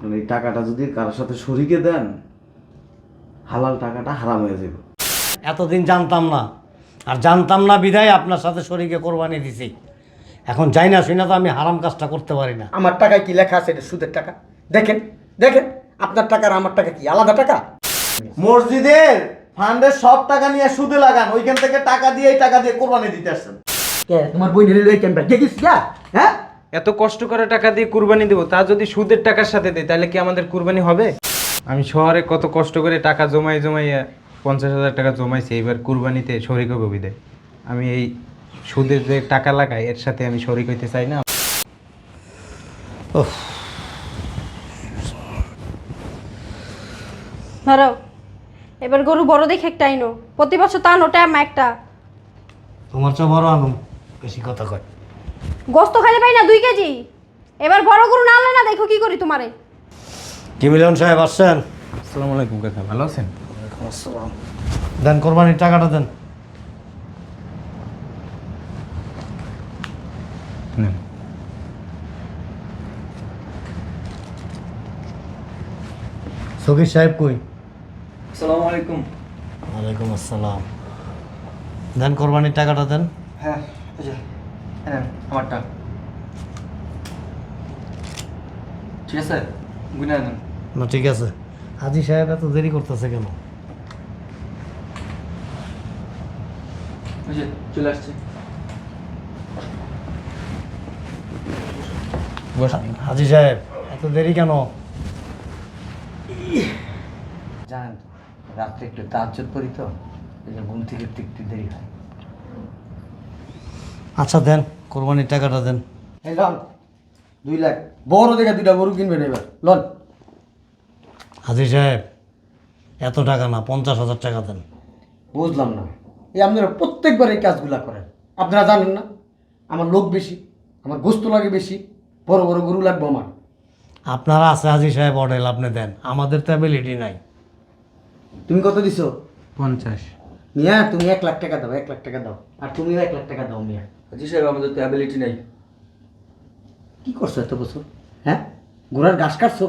আপনার এই টাকাটা যদি কারোর সাথে শরিকে দেন হালাল টাকাটা হারাম হয়ে যাবে এতদিন জানতাম না। আর জানতাম না বিদায় আপনার সাথে শরীকে কোরবানি দিছি। এখন যাই না শুনে তো আমি হারাম কাজটা করতে পারি না। আমার টাকায় কি লেখা আছে? এটা সুদের টাকা। দেখেন দেখেন আপনার টাকা আর আমার টাকা কি আলাদা টাকা? মসজিদের ফান্ডের সব টাকা নিয়ে সুদে লাগান ওইখান থেকে টাকা দিয়ে এই টাকা দিয়ে কোরবানি দিতে আসছেন। কে? তোমার বই নিলে ক্যাম্পে দেখিস হ্যাঁ? এত কষ্ট করে টাকা দিয়ে কুরবানি দেবো তা যদি সুদের টাকার সাথে দেয় তাহলে কি আমাদের কুরবানি হবে? আমি শহরে কত কষ্ট করে টাকা জমাই জমাইয়া পঞ্চাশ হাজার টাকা জমাইছি এবার কুরবানিতে শরিক হবে দেয়। আমি এই সুদের যে টাকা লাগাই এর সাথে আমি শরিক হইতে চাই না। ধরো এবার গরু বড় দেখে একটা আইনো। প্রতি বছর তা নোটে একটা। তোমার চেয়ে বড় আনুম বেশি কথা কয়। গোস্ত খাইতে পাই না দুই কেজি। এবার বড় গরু না আনলে না দেখো কি করি তোমারে। কি মিলন সাহেব আসছেন? আসসালামু আলাইকুম কাকা ভালো আছেন? দেন কোরবানির টাকাটা দেন। নেন। সকির সাহেব কই? আসসালামু আলাইকুম। ওয়ালাইকুম আসসালাম। দেন কোরবানির টাকাটা দেন। হ্যাঁ এই যে এনেন আমারটা। ঠিক আছে? গুনে না ঠিক আছে। হাজি সাহেব এত দেরি করতেছে কেন? ওই যে চলে আসছে। হাজি সাহেব এত দেরি কেন? জানেন তো, রাত্রে একটু তাজ্জত করি তো এই যে ঘুম থেকে একটু দেরি হয়। আচ্ছা দেন কোরবানির টাকাটা দেন। এই লন দুই লাখ। বড় দেখে দুইটা গরু কিনবেন এবার। লন। হাজি সাহেব এত টাকা না পঞ্চাশ হাজার টাকা দেন। বুঝলাম না। এই আপনারা প্রত্যেকবার এই কাজগুলা করেন। আপনারা জানেন না আমার লোক বেশি আমার গোস্ত লাগে বেশি বড় বড় গরু লাগবে আমার। আপনারা আছে হাজি সাহেব অর্ডার আপনি দেন। আমাদের তো অ্যাবিলিটি নাই। তুমি কত দিছো? পঞ্চাশ। মিয়া তুমি এক লাখ টাকা দাও এক লাখ টাকা দাও। আর তুমিও এক লাখ টাকা দাও মিয়া। জি সাহেব আমাদের তো অ্যাবিলিটি নাই। কি করছ এত বছর? হ্যাঁ? ঘোড়ার ঘাস কাটছো?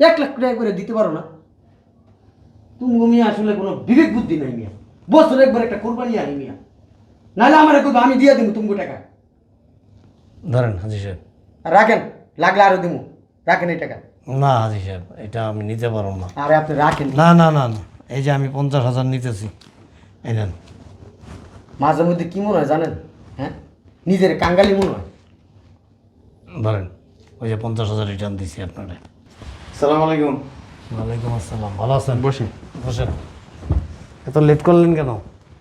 এক লাখ টাকা করে দিতে পারো না। তুমি মিয়া আসলে কোনো বিবেক বুদ্ধি নাই মিয়া। বছর একবার একটা কোরবানি আনি মিয়া। নাহলে আমার কইবা আমি দিয়ে দিব তুমি টাকা। ধরেন হাজি সাহেব। আর রাখেন লাগলে আরও দিব রাখেন এই টাকা। না হাজি সাহেব এটা আমি নিতে পারব না। আরে আপনি রাখেন। না না না না। এই যে আমি পঞ্চাশ হাজার নিতেছি। এই নেন। মাঝে মধ্যে কি মনে হয় জানেন? হ্যাঁ? নিজের কাঙ্গালি মনে হয়। ধরেন ওই যে পঞ্চাশ হাজার রিটার্ন দিছি আপনারে। সালাম আলাইকুম। ওয়ালাইকুম আসসালাম ভালো আছেন? বসে। বসেন। এত লেট করলেন কেন?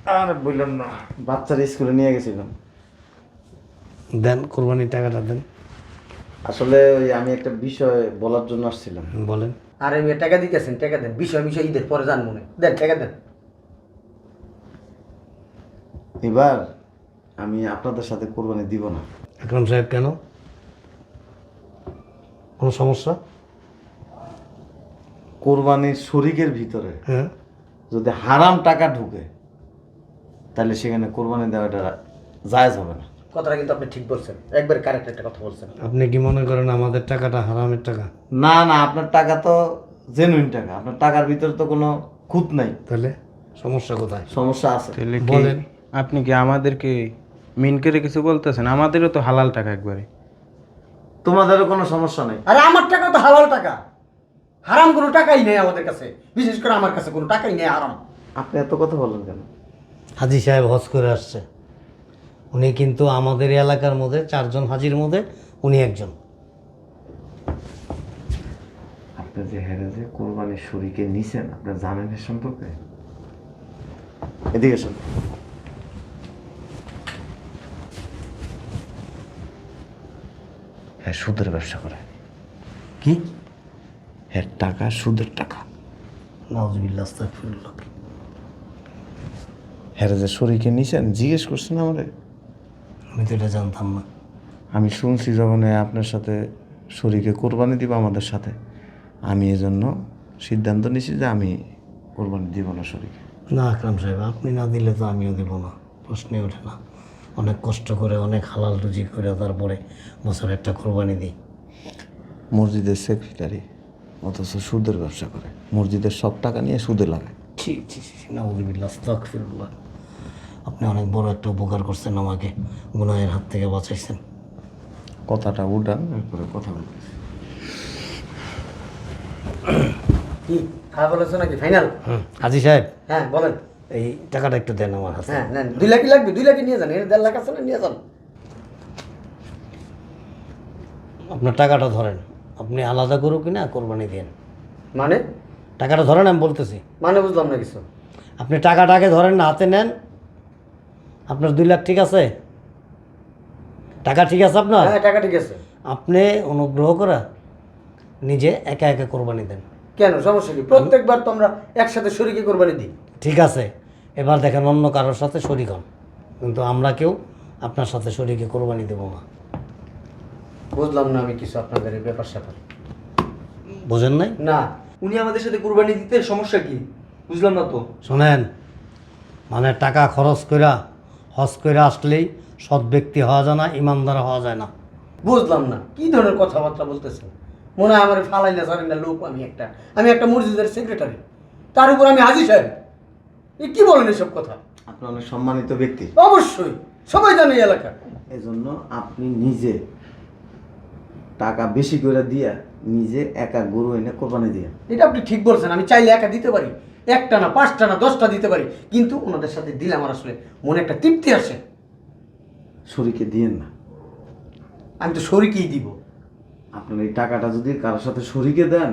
আর বললাম না বাচ্চার স্কুলে নিয়ে গেছিলাম। দেন কোরবানির টাকাটা দেন। আসলে ওই আমি একটা বিষয় বলার জন্য আসছিলাম। বলেন। আরে মেয়ে টাকা দিতেছেন টাকা দেন। বিষয় বিষয় ঈদের পরে যান মনে দেন টাকা দেন। এবার আমি আপনাদের সাথে কোরবানি দিব না। আকরাম সাহেব কেন? কোনো সমস্যা? কোরবানির শরিকের ভিতরে হ্যাঁ। যদি হারাম টাকা ঢুকে তাহলে সেখানে কোরবানি দেওয়াটা জায়জ হবে না। কথাটা কিন্তু আপনি ঠিক বলছেন। একবার কারেক্ট একটা কথা বলছেন। আপনি কি মনে করেন আমাদের টাকাটা হারামের টাকা? না না আপনার টাকা তো জেনুইন টাকা। আপনার টাকার ভিতরে তো কোনো খুঁত নাই। তাহলে সমস্যা কোথায়? সমস্যা আছে। বলেন। আপনি কি আমাদেরকে মিন করে কিছু বলতেছেন? আমাদেরও তো হালাল টাকা একবারে। তোমাদেরও কোনো সমস্যা নেই। আরে আমার টাকা তো হালাল টাকা। হারাম কোনো টাকাই নেই আমাদের কাছে। বিশেষ করে আমার কাছে কোনো টাকাই নেই হারাম। আপনি এত কথা বলেন কেন? হাজি সাহেব হজ করে আসছে। উনি কিন্তু আমাদের এলাকার মধ্যে চারজন হাজির মধ্যে উনি একজন। আপনি যে হেরে যে কোরবানির শরীকে নিছেন আপনি জানেন এর সম্পর্কে? এদিকে শোন হ্যাঁ সুদের ব্যবসা করে। কি? হ্যাঁ টাকা সুদের টাকা। আস্তাগফিরুল্লাহ। হ্যাঁ যে শরীকে নিছেন? জিজ্ঞেস করছেন আমারে। আমি তো এটা জানতাম না। আমি শুনছি যখন আপনার সাথে শরীকে কোরবানি দিব আমাদের সাথে। আমি এজন্য সিদ্ধান্ত নিছি যে আমি কোরবানি দিব না শরীকে না আকরাম সাহেব আপনি না দিলে তো আমিও দেবো না। প্রশ্নে ওঠে না। অনেক কষ্ট করে অনেক হালাল রুজি করে তারপরে বছর একটা কোরবানি দিই। মসজিদের সেক্রেটারি অথচ সুদের ব্যবসা করে। মসজিদের সব টাকা নিয়ে সুদে লাগায়। ছি ছি ছি নাউজুবিল্লাহ আস্তাগফিরুল্লাহ। আপনি অনেক বড় একটা উপকার করছেন আমাকে গুনাহের হাত থেকে বাঁচাইছেন। কথাটা উঠান এরপরে কথা বলতেছি কি খারাপ বলেছ নাকি ফাইনাল হাজি সাহেব। হ্যাঁ বলেন। এই টাকাটা একটু দেন আমার হাতে। হ্যাঁ নেন দুই লাখই লাগবে দুই লাখই নিয়ে যান এর দেড় লাখ আছে না নিয়ে যান। আপনার টাকাটা ধরেন আপনি আলাদা করুক কিনা কোরবানি দেন। মানে? টাকাটা ধরেন আমি বলতেছি। মানে বুঝলাম না কিছু। আপনি টাকাটাকে ধরেন না হাতে নেন আপনার দুই লাখ ঠিক আছে? টাকা ঠিক আছে আপনার? হ্যাঁ টাকা ঠিক আছে। আপনি অনুগ্রহ করা নিজে একা একা কোরবানি দেন। কেন সমস্যা কি? প্রত্যেকবার তো আমরা একসাথে শরীকে কোরবানি দিই। ঠিক আছে এবার দেখেন অন্য কারোর সাথে শরিক হন কিন্তু আমরা কেউ আপনার সাথে শরীকে কোরবানি দেবো না। বুঝলাম না আমি কিছু আপনাদের এই ব্যাপার স্যাপার। বোঝেন নাই? না উনি আমাদের সাথে কুরবানি দিতে সমস্যা কি? বুঝলাম না তো। শোনেন মানে টাকা খরচ কইরা হজ কইরা আসলেই সৎ ব্যক্তি হওয়া যায় না ইমানদার হওয়া যায় না। বুঝলাম না কি ধরনের কথাবার্তা বলতেছেন? মনে হয় আমার ফালাই না জানি না লোক আমি একটা। আমি একটা মসজিদের সেক্রেটারি তার উপর আমি হাজি সাহেব। এ কি বলেন এসব কথা? আপনি অনেক সম্মানিত ব্যক্তি। অবশ্যই সবাই জানে এই এলাকা। এজন্য আপনি নিজে টাকা বেশি করে দিয়া নিজে একা গরু এনে কোরবানি দিয়ে এটা আপনি ঠিক বলছেন আমি চাইলে একা দিতে পারি একটা না পাঁচটা না দশটা দিতে পারি কিন্তু ওনাদের সাথে দিলে আমার আসলে মনে একটা তৃপ্তি আসে। শরীকে দিয়েন না। আমি তো শরীকেই দিব। আপনার এই টাকাটা যদি কারোর সাথে শরীকে দেন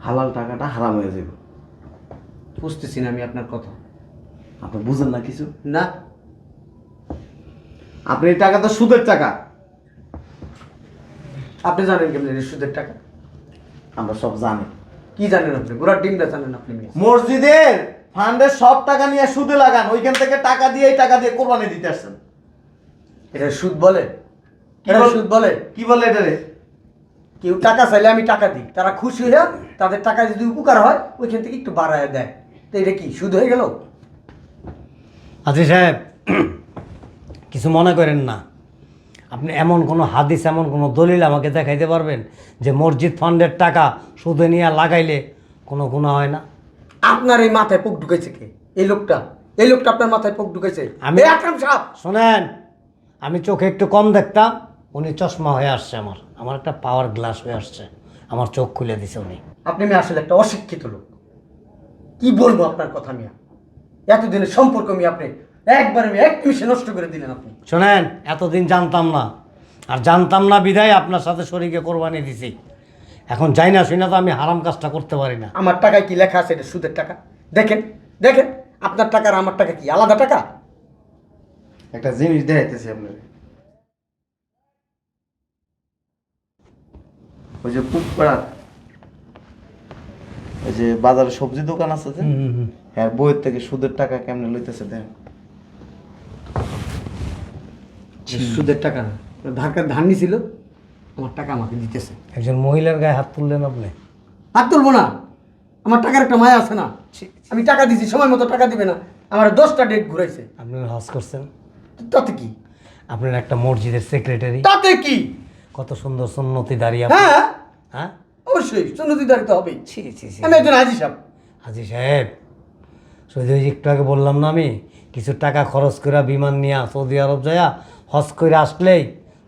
হালাল টাকাটা হারাম হয়ে যাবে। বুঝতেছি না আমি আপনার কথা। আপনি বুঝেন না কিছু? না। আপনি এই টাকা তো সুদের টাকা। আপনি জানেন কেমন সুদের টাকা? আমরা সব জানি। কি জানেন আপনি? গোড়ার ডিমটা জানেন আপনি মসজিদের ফান্ডের সব টাকা নিয়ে সুদে লাগান ওইখান থেকে টাকা দিয়ে এই টাকা দিয়ে কোরবানি দিতে আসছেন। এটা সুদ বলে? এটা সুদ বলে? কি বলে এটা রে? কেউ টাকা চাইলে আমি টাকা দিই। তারা খুশি হয়ে তাদের টাকা যদি উপকার হয় ওইখান থেকে একটু বাড়ায় দেয়। তো এটা কি সুদ হয়ে গেল? হাজি সাহেব কিছু মনে করেন না। আপনি এমন কোনো হাদিস এমন কোনো দলিল আমাকে দেখাইতে পারবেন যে মসজিদ ফান্ডের টাকা সুদে নিয়ে লাগাইলে কোনো গুণা হয় না? আপনার এই মাথায় পোক ঢুকেছে কে? এই লোকটা এই লোকটা আপনার মাথায় পোক ঢুকেছে? আমি- এই আকরাম সাহেব! শোনেন আমি চোখে একটু কম দেখতাম উনি চশমা হয়ে আসছে আমার। আমার একটা পাওয়ার গ্লাস হয়ে আসছে। আমার চোখ খুলে দিছে উনি। আপনি আসলে একটা অশিক্ষিত লোক। কি বলব আপনার কথা মিয়া? এতদিনের সম্পর্ক মিয়া আপনি একবারে মিয়া এক নিমিষে নষ্ট করে দিলেন আপনি। শোনেন এতদিন জানতাম না। আর জানতাম না বিধায় আপনার সাথে শরীরকে কোরবানি দিছি। এখন যাই না শুনে তো আমি হারাম কাজটা করতে পারি না। আমার টাকায় কি লেখা আছে? এটা সুদের টাকা। দেখেন দেখেন আপনার টাকা আর আমার টাকা কি আলাদা টাকা? একটা জিনিস দেখাইতেছি আপনার ওই যে ওই যে বাজারে সবজি দোকান আছে যে হ্যাঁ বইয়ের থেকে সুদের টাকা কেমনে লইতেছে দেন? সুদের টাকা। না ঢাকার ধান নিছিল? আমার টাকা আমাকে দিতেছে। একজন মহিলার গায়ে হাত তুললেন আপনি? হাত তুলবো না। আমার টাকার একটা মায়া আছে না। আমি টাকা দিছি সময় মতো টাকা দিবে না। আমার দশটা ডেট ঘুরাইছে। আপনি হজ করছেন? তাতে কি? আপনার একটা মসজিদের সেক্রেটারি তাতে কি? কত সুন্দর সুন্নতি দাঁড়িয়ে হ্যাঁ। হ্যাঁ? অবশ্যই সুন্নতি দাঁড়িতে হবেই। ছি ছি ছি আমি একজন হাজি সাহেব। হাজি সাহেব যে একটু আগে বললাম না আমি কিছু টাকা খরচ করে বিমান নিয়ে সৌদি আরব যায়া হজ করে আসলেই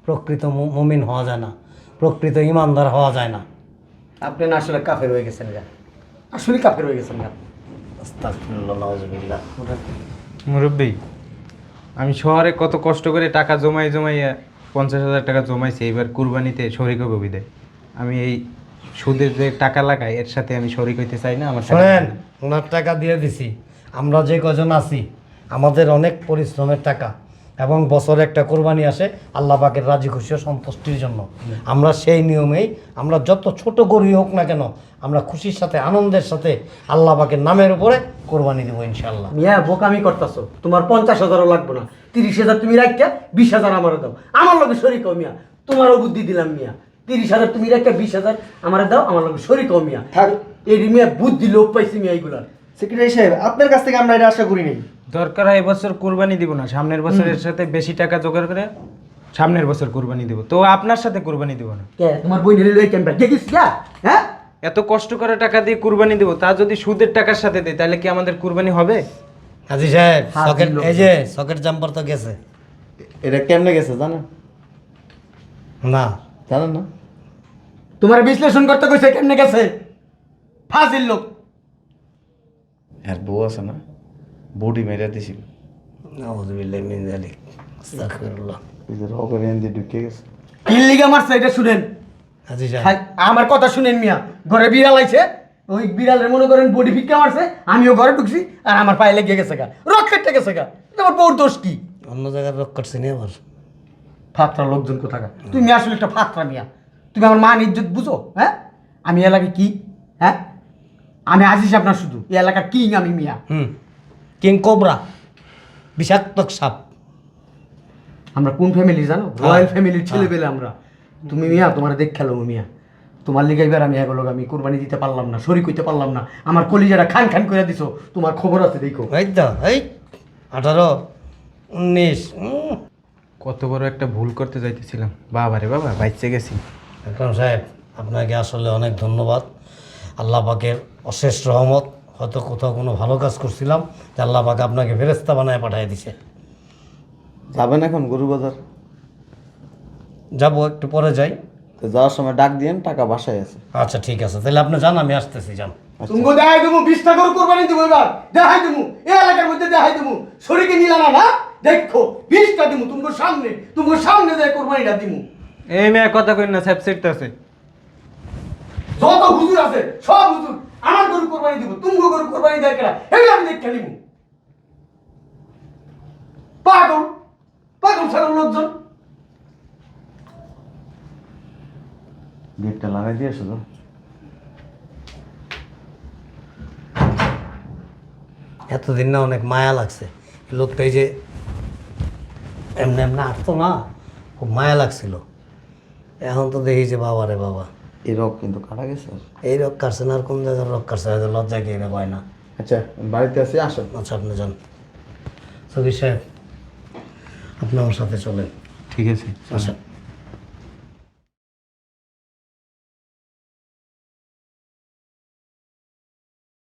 প্রকৃত মুমিন হওয়া যায় না প্রকৃত ইমানদার হওয়া যায় না। আপনি না আসলে কাফের হয়ে গেছেন গা। আসলে কাফের হয়ে গেছেন গা। মুরব্বী আমি শহরে কত কষ্ট করে টাকা জমাই জমাইয়া পঞ্চাশ হাজার টাকা জমাইছি এইবার কুরবানিতে শরিক বিদায়। আমি এই সুদের যে টাকা লাগাই এর সাথে আমি শরিক হইতে চাই না আমার টাকা শোনেন ওনার টাকা দিয়ে দিছি। আমরা যে কজন আছি আমাদের অনেক পরিশ্রমের টাকা এবং বছরে একটা কোরবানি আসে আল্লাহ পাকের রাজি খুশি ও সন্তুষ্টির জন্য। আমরা সেই নিয়মেই আমরা যত ছোট গরুই হোক না কেন আমরা খুশির সাথে আনন্দের সাথে আল্লাহ পাকের নামের উপরে কোরবানি দেবো ইনশাল্লাহ মিয়া বোকামি করতেছো। তোমার পঞ্চাশ হাজারও লাগবে না। তিরিশ হাজার তুমি রাখা বিশ হাজার আমারও দাও। আমার লগে শরিক হও মিয়া। তোমারও বুদ্ধি দিলাম মিয়া। তিরিশ হাজার তুমি রাখা বিশ হাজার আমার দাও আমার লগে শরিক হও মিয়া। থাক। এই মিয়া বুদ্ধি লোপ পাইছি মিয়া এইগুলার। সেক্রেটারি সাহেব আপনার কাছ থেকে আমরা এটা আশা করি নাই। দরকার হয় এবছর কোরবানি দিব না সামনের বছরের সাথে বেশি টাকা জোগাড় করে সামনের বছর কোরবানি দিব। তো আপনার সাথে কোরবানি দিব না। কে তোমার বই নিলে লই ক্যাম্পে দেখিস হ্যাঁ? এত কষ্ট করে টাকা দিয়ে কুরবানি দেবো তা যদি সুদের টাকার সাথে দেয় তাহলে কি আমাদের কুরবানি হবে? হাজি সাহেব সকেট এই যে সকেট জাম্পার তো গেছে। এটা কেমনে গেছে জানেন না। জানেন না? তোমার বিশ্লেষণ করতে কইছে কেমনে গেছে? ফাজিল লোক। আর বউ আছে না? বডি মেরে দিছিল। নাউযুবিল্লাহি মিন যালিক। আস্তাগফিরুল্লাহ। এই যে রকের এন্দি ঢুকে গেছে। কি লিগা মারছে এটা শুনেন। সাহেব। খাই- আমার কথা শুনেন মিয়া। ঘরে বিড়াল আইছে ওই বিড়ালের মনে করেন বডি ফিক্কা মারছে আমিও ঘরে ঢুকছি আর আমার পায়ে লেগে গেছে গা। রকেটটা গেছে গা। আমার বউর দোষ কি? অন্য জায়গায় রক করছি নি আবার। ফাত্রা লোকজন কোথাকার? তুমি আসলে একটা ফাত্রা মিয়া। তুমি আমার মান ইজ্জত বুঝো হ্যাঁ? আমি এলাকা কি হ্যাঁ? আমি আজিস আপনার শুধু এই এলাকার কিং আমি মিয়া। হুম। কিং কোবরা বিষাক্ত সাপ। আমরা কোন ফ্যামিলি জানো? রয়্যাল ফ্যামিলির ছেলে পেলে আমরা। তুমি মিয়া তোমার দেখ খেলো মিয়া। তোমার লিগে এবার আমি এগুলো আমি কোরবানি দিতে পারলাম না শরিক হইতে পারলাম না। আমার কলিজারা খান খান করে দিছো তোমার খবর আছে দেখো। এই তো এই আঠারো উনিশ। কত বড় একটা ভুল করতে যাইতেছিলাম। বাবা রে বাবা বাইচে গেছি। আকরাম সাহেব আপনাকে আসলে অনেক ধন্যবাদ। আল্লাহ পাকের অশেষ রহমত। হয়তো কোথাও কোনো ভালো কাজ করছিলাম যে আল্লাহ পাক আপনাকে ফেরেস্তা বানায় পাঠিয়ে দিছে। যাবেন এখন গরু বাজার? যাব একটু পরে যাই। তো যাওয়ার সময় ডাক দিয়েন টাকা বাসায় আছে। আচ্ছা ঠিক আছে। তাহলে আপনি যান আমি আসতেছি যান। তুমি দেখাই দেবো বিশটা করে কোরবানি দেবো এবার। দেখাই দেবো এই এলাকার মধ্যে দেখাই দেবো শরীরকে নিলাম না? দেখো বিশটা দিমু তোমার সামনে তোমার সামনে দেয় কোরবানিটা দিমু। এই মেয়ে কথা কই না স্যাপসেট আছে যত হুজুর আছে সব হুজুর আমার গরু কোরবানি দিব তুমি গরু কোরবানি দেয় কেনা এগুলো আমি দেখে নিব পাগল পাগল ছাগল লোকজন। গেটটা লাগাই দিয়েছ তো। এতদিন না অনেক মায়া লাগছে। লোকটা এই যে এমনি এমনি আসতো না খুব মায়া লাগছিল। এখন তো দেখি যে বাবা রে বাবা। এই রোগ কিন্তু কাটা গেছে? এই রোগ কাটছে না আর কোন জায়গায় রোগ কাটছে হয়তো লজ্জা গিয়ে না কয় না। আচ্ছা বাড়িতে আসি আসেন। আচ্ছা আপনি যান। সবির সাহেব আপনি আমার সাথে চলেন। ঠিক আছে। আচ্ছা।